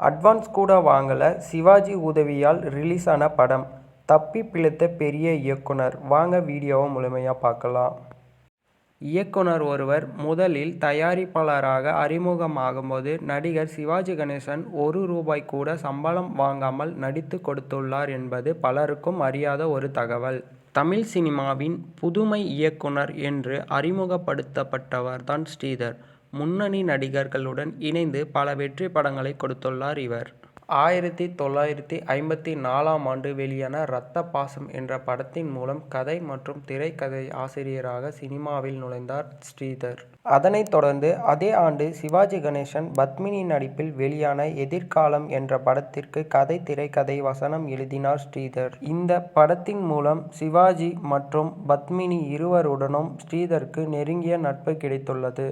Advance கூட வாங்கல சிவாஜி உதவியால் ரிலீஸ் ஆன படம் தப்பி பிழைத்த பெரிய இயக்குனர் வாங்க வீடியோவை முழுமையாக பார்க்கலாம் இயக்குனர் ஒருவர் முதலில் தயாரிப்பாளராக அறிமுகமாகும்போது நடிகர் சிவாஜி கணேசன் ஒரு ரூபாய் கூட சம்பளம் வாங்காமல் நடித்து கொடுத்துள்ளார் என்பது பலருக்கும் அறியாத ஒரு தகவல். தமிழ் சினிமாவின் புதுமை இயக்குனர் என்று அறிமுகப்படுத்தப்பட்டவர் தான் ஸ்ரீதர். முன்னணி நடிகர்களுடன் இணைந்து பல வெற்றி படங்களை கொடுத்துள்ளார் இவர். ஆயிரத்தி தொள்ளாயிரத்தி ஐம்பத்தி நாலாம் ஆண்டு வெளியான ரத்த பாசம் என்ற படத்தின் மூலம் கதை மற்றும் திரைக்கதை ஆசிரியராக சினிமாவில் நுழைந்தார் ஸ்ரீதர். அதனைத் தொடர்ந்து அதே ஆண்டு சிவாஜி கணேசன் பத்மினி நடிப்பில் வெளியான எதிர்காலம் என்ற படத்திற்கு கதை திரைக்கதை வசனம் எழுதினார் ஸ்ரீதர். இந்த படத்தின் மூலம் சிவாஜி மற்றும் பத்மினி இருவருடனும் ஸ்ரீதருக்கு நெருங்கிய நட்பு கிடைத்துள்ளது.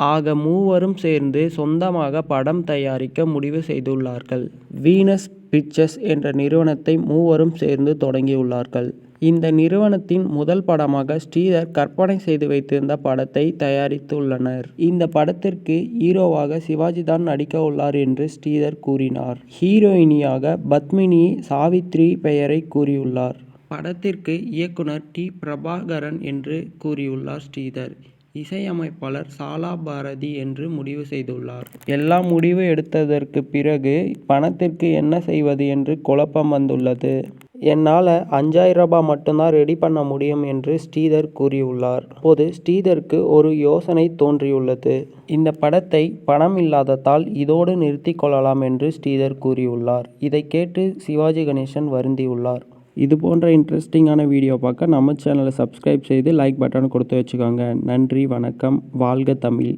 ஆக மூவரும் சேர்ந்து சொந்தமாக படம் தயாரிக்க முடிவு செய்துள்ளார்கள். வீனஸ் பிக்சர்ஸ் என்ற நிறுவனத்தை மூவரும் சேர்ந்து தொடங்கியுள்ளார்கள். இந்த நிறுவனத்தின் முதல் படமாக ஸ்ரீதர் கற்பனை செய்து வைத்திருந்த படத்தை தயாரித்துள்ளனர். இந்த படத்திற்கு ஹீரோவாக சிவாஜி தான் நடிக்க உள்ளார் என்று ஸ்ரீதர் கூறினார். ஹீரோயினியாக பத்மினி சாவித்திரி பெயரை கூறியுள்ளார். படத்திற்கு இயக்குனர் டி. பிரபாகரன் என்று கூறியுள்ளார் ஸ்ரீதர். இசையமைப்பாளர் சாலா பாரதி என்று முடிவு செய்துள்ளார். எல்லாம் முடிவு எடுத்ததற்கு பிறகு பணத்திற்கு என்ன செய்வது என்று குழப்பம் வந்துள்ளது. என்னால அஞ்சாயிரம் ரூபாய் மட்டும் தான் ரெடி பண்ண முடியும் என்று ஸ்ரீதர் கூறியுள்ளார். அப்போது ஸ்ரீதருக்கு ஒரு யோசனை தோன்றியுள்ளது. இந்த படத்தை பணம் இல்லாததால் இதோடு நிறுத்திக் கொள்ளலாம் என்று ஸ்ரீதர் கூறியுள்ளார். இதை கேட்டு சிவாஜி கணேசன் வருந்தியுள்ளார். இது போன்ற இன்ட்ரெஸ்டிங்கான வீடியோ பார்க்க நம்ம சேனலை சப்ஸ்கிரைப் செய்து லைக் பட்டனை கொடுத்து வச்சுக்கோங்க. நன்றி வணக்கம் வாழ்க தமிழ்.